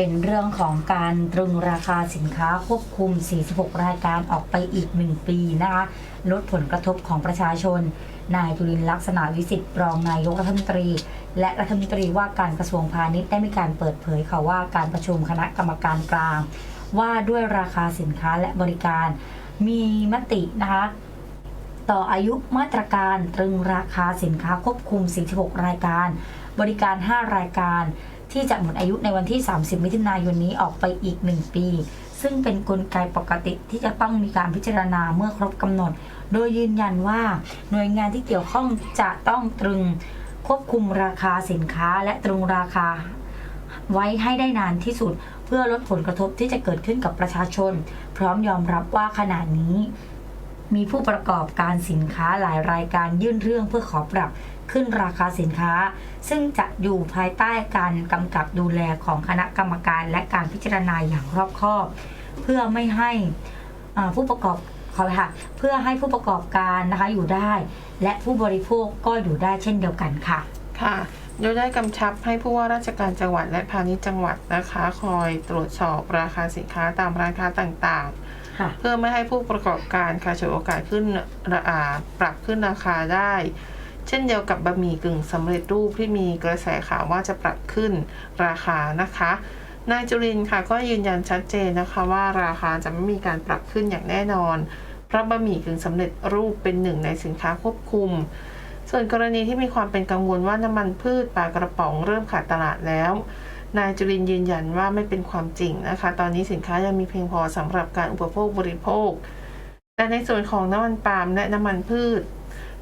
เป็นเรื่องของการตรึงราคาสินค้าควบคุม 46 รายการออกไปอีก 1 ปีนะคะลดผลกระทบของประชาชน นายจุลินลักษณะวิสิทธิ์รองนายกรัฐมนตรี และรัฐมนตรีว่าการกระทรวงพาณิชย์ได้มีการเปิดเผยค่ะว่าการประชุมคณะกรรมการกลาง ว่าด้วยราคาสินค้าและบริการ มีมตินะคะ ต่ออายุมาตรการตรึงราคาสินค้าควบคุม 46 รายการ บริการ 5 รายการ ที่จะหมดอายุในวันที่ 30 มิถุนายนนี้ออกไปอีก 1 ปี ซึ่งเป็นนกลไกปกติที่จะต้องมีการพิจารณาเมื่อครบกำหนด โดยยืนยันว่าหน่วยงานที่เกี่ยวข้องจะต้องตรึงควบคุมราคาสินค้าและตรึงราคาไว้ให้ได้นานที่สุด เพื่อลดผลกระทบที่จะเกิดขึ้นกับประชาชน พร้อมยอมรับว่าขณะนี้ มีผู้ประกอบการสินค้าหลายรายการยื่นเรื่องเพื่อขอปรับขึ้นราคาสินค้า ซึ่งจะอยู่ภายใต้การกำกับดูแลของคณะกรรมการและการพิจารณาอย่างรอบคอบ เพื่อไม่ให้ผู้ประกอบขอไปค่ะเพื่อให้ผู้ประกอบการนะคะอยู่ได้ และผู้บริโภคก็อยู่ได้เช่นเดียวกันค่ะค่ะโดยได้กำชับให้ผู้ว่าราชการจังหวัดและพาณิชย์จังหวัดนะคะ คอยตรวจสอบราคาสินค้าตามร้านค้าต่างๆ เพื่อไม่ให้ผู้ประกอบการค่ะฉวยโอกาสขึ้นราอ่าปรับขึ้นราคาได้ เช่นเดียวกับบะหมี่กึ่งสำเร็จรูปที่มีกระแสข่าวว่าจะปรับขึ้นราคานะคะนายจุรินค่ะก็ยืนยันชัดเจนนะคะว่าราคาจะไม่มีการปรับขึ้นอย่างแน่นอน เพราะบะหมี่กึ่งสำเร็จรูปเป็นหนึ่งในสินค้าควบคุม ส่วนกรณีที่มีความเป็นกังวลว่าน้ำมันพืชปลากระป๋องเริ่มขาดตลาดแล้ว นายจุรินยืนยันว่าไม่เป็นความจริงนะคะ ตอนนี้สินค้ายังมีเพียงพอสำหรับการอุปโภคบริโภค แต่ในส่วนของน้ำมันปาล์มและน้ำมันพืช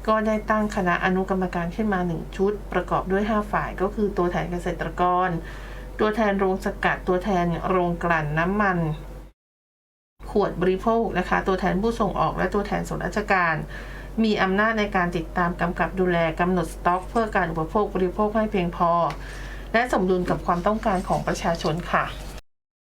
ก็ได้ตั้งคณะอนุกรรมการขึ้นมาหนึ่งชุด ประกอบด้วย 5 ฝ่ายก็คือตัวแทนเกษตรกร ตัวแทนโรงสกัด ตัวแทนโรงกลั่นน้ำมัน ขวดบริโภคนะคะ ตัวแทนผู้ส่งออกและตัวแทนส่วนราชการมีอำนาจในการติดตามกำกับดูแลกำหนดสต็อก เพื่อการอุปโภคบริโภคให้เพียงพอ และสมดุลกับความต้องการของประชาชนค่ะ